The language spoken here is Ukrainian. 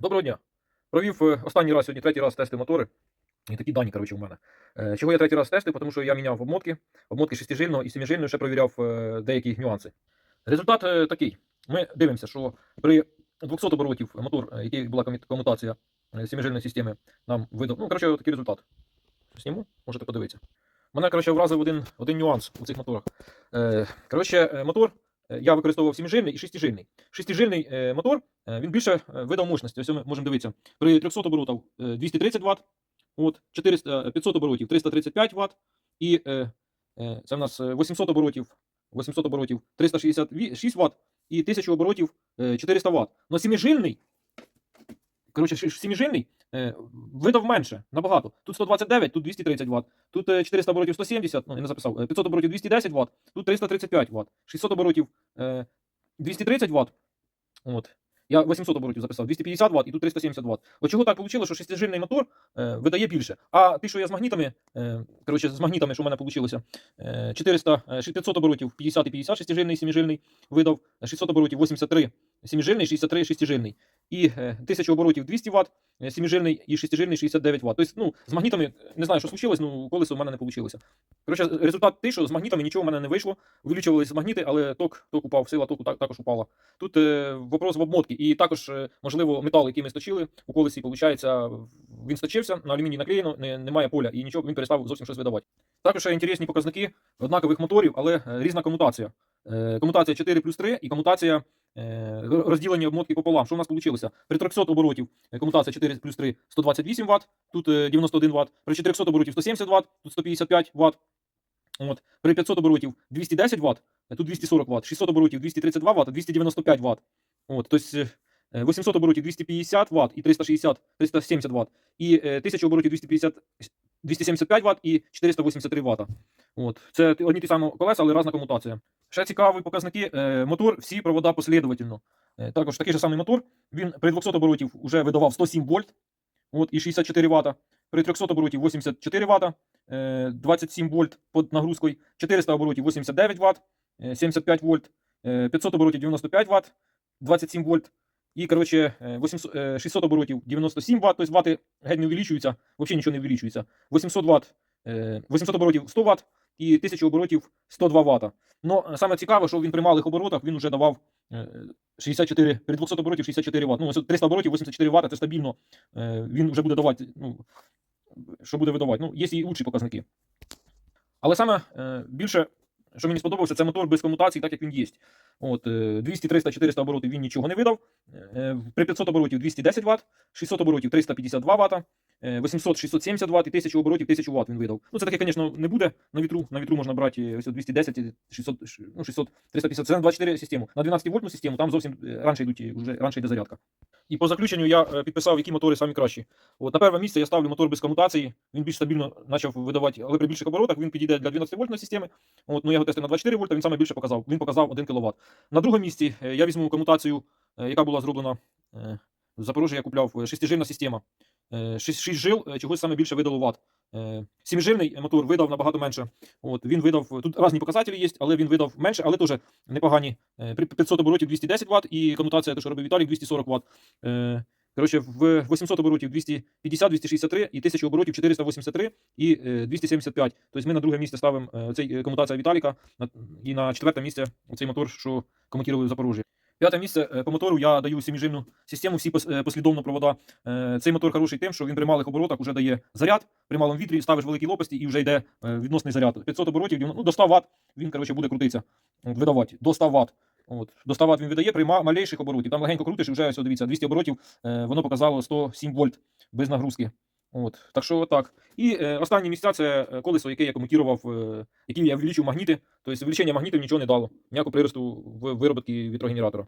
Доброго дня. Провів е, останній раз сьогодні, третій раз тести мотори. І такі дані, коротше, у мене. Е, Чого я третій раз тестив? Тому що я міняв обмотки, обмотки шестижильного і семижильного, ще провіряв е, деякі нюанси. Результат такий. Ми дивимося, що при 200 оборотів мотор, який була комутація семижильної системи, нам видав. Ну, коротше, такий результат. Зніму, можете подивитися. Мене, коротше, вразив один, один нюанс у цих моторах. Коротше, мотор я використовував сіміжильний і шестижильний. Шестижильний е, мотор е, він більше е, видав мощності. Ось ми можемо дивитися. При 300 оборотів е, 230 Вт, от, 400, е, 500 оборотів 335 Вт, і е, е, це в нас е, 800 оборотів, 800 оборотів 366 Вт, і 1000 оборотів е, 400 Вт. Но семижильний, коротше, семижильний е, видав менше, набагато. Тут 129, тут 230 Вт, тут е, 400 оборотів 170, ну я не записав, е, 500 оборотів 210 Вт, тут 335 Вт, 600 оборотів е, 230 Вт, от. Я 800 оборотів записав, 250 Вт і тут 370 Вт. От чого так вийшло, що шестижильний мотор е, видає більше. А ти, що я з магнітами, е, коротше, з магнітами, що в мене вийшло, е, 400, е, 500 оборотів, 50 і 50 шестижильний, семижильний видав, 600 оборотів, 83 семижильний, 63 шестижильний. І е, 1000 оборотів 200 Вт, е, семижильний і шестижильний 69 Вт. Тобто, ну, з магнітами, не знаю, що случилось, ну, колесо в мене не вийшло. Коротше, результат той, що з магнітами нічого в мене не вийшло. Вилічувалися магніти, але ток, ток упав, сила току так, також упала. Тут е, вопрос в обмотці. І також, е, можливо, метал, який ми сточили, у колесі, виходить, він сточився, на алюміній наклеєно, не, немає поля, і нічого, він перестав зовсім щось видавати. Також інтересні показники однакових моторів, але е, різна комутація. Е, комутація 4 плюс 3 і комутація е, розділення обмотки пополам. Що у нас вийшло? При 300 оборотів е, комутація 4 плюс 3 128 Вт, тут е, 91 Вт, при 400 оборотів 170 Вт, тут 155 Вт. От. При 500 оборотів 210 Вт, тут 240 Вт, 600 оборотів 232 Вт, 295 Вт. От, тобто е, 800 оборотів 250 Вт і 360, 370 Вт, і е, 1000 оборотів 250, 275 Вт і 483 Вт. От. Це одні ті самі колеса, але різна комутація. Ще цікаві показники. е, Мотор, всі провода послідовательно. Е, Також такий же самий мотор. Він при 200 оборотів вже видавав 107 вольт от, і 64 Вт. При 300 оборотів 84 Вт, е, 27 вольт під нагрузкою, 400 оборотів 89 Вт, е, 75 вольт, е, 500 оборотів 95 Вт, 27 вольт. І, коротше, е, 800, е, 600 оборотів 97 Вт, тобто вати геть не увеличуються, взагалі нічого не увеличується. 800 Вт, е, 800 оборотів 100 Вт і 1000 оборотів 102 Вт. Е, саме цікаве, що він при малих оборотах він вже давав е, 64, при 200 оборотів 64 Вт. Ну, ось 300 оборотів 84 Вт, це стабільно. Е, Він вже буде давати, ну, що буде видавати. Ну, є і інші показники. Але саме е, більше, що мені сподобався, це мотор без комутації, так як він є. От, е, 200, 300, 400 оборотів він нічого не видав. Е, При 500 оборотів 210 Вт, 600 оборотів 352 Вт, 800, 670 Вт і 1000 оборотів 1000 Вт він видав. Ну, це таке, звісно, не буде на вітру. На вітру можна брати ось 210, 600, ну, 600, 350. Це на 24 систему. На 12 вольтну систему там зовсім е, раніше йдуть, е, вже раніше йде зарядка. І по заключенню я е, підписав, які мотори самі кращі. От, на перше місце я ставлю мотор без комутації. Він більш стабільно почав видавати, але при більших оборотах він підійде для 12 вольтної системи. От, ну, я його тестив на 24 вольта, він саме більше показав. Він показав 1 кВт. На другому місці е, я візьму комутацію, е, яка була зроблена в Запорожжі, я купляв шестижильна система. 6, 6 жил чогось саме більше видало ватт. Е, мотор видав набагато менше. От, він видав, тут різні показателі є, але він видав менше, але теж непогані. Е, При 500 оборотів 210 Вт і комутація, те, що робив Віталік, 240 Вт. Е, Коротше, в 800 оборотів 250, 263 і 1000 оборотів 483 і е, 275. Тобто ми на друге місце ставимо цей комутація Віталіка і на четверте місце цей мотор, що комутували в Запорожжі. П'яте місце е, по мотору я даю семижильну систему, всі е, послідовно провода. Е, Цей мотор хороший тим, що він при малих оборотах вже дає заряд, при малому вітрі ставиш великі лопасті і вже йде відносний заряд. 500 оборотів, ну, до 100 Вт він коротше, буде крутитися, видавати. До 100 Вт. От, до 100 Вт він видає при малейших оборотів. Там легенько крутиш і вже ось, дивіться, 200 оборотів воно показало 107 вольт без нагрузки. От, так що так. І е, останні місця це е, колесо, яке я комутував, е, яким я влічив магніти. Тобто увеличення магнітів нічого не дало. Ніякого приросту в виробітки вітрогенератора.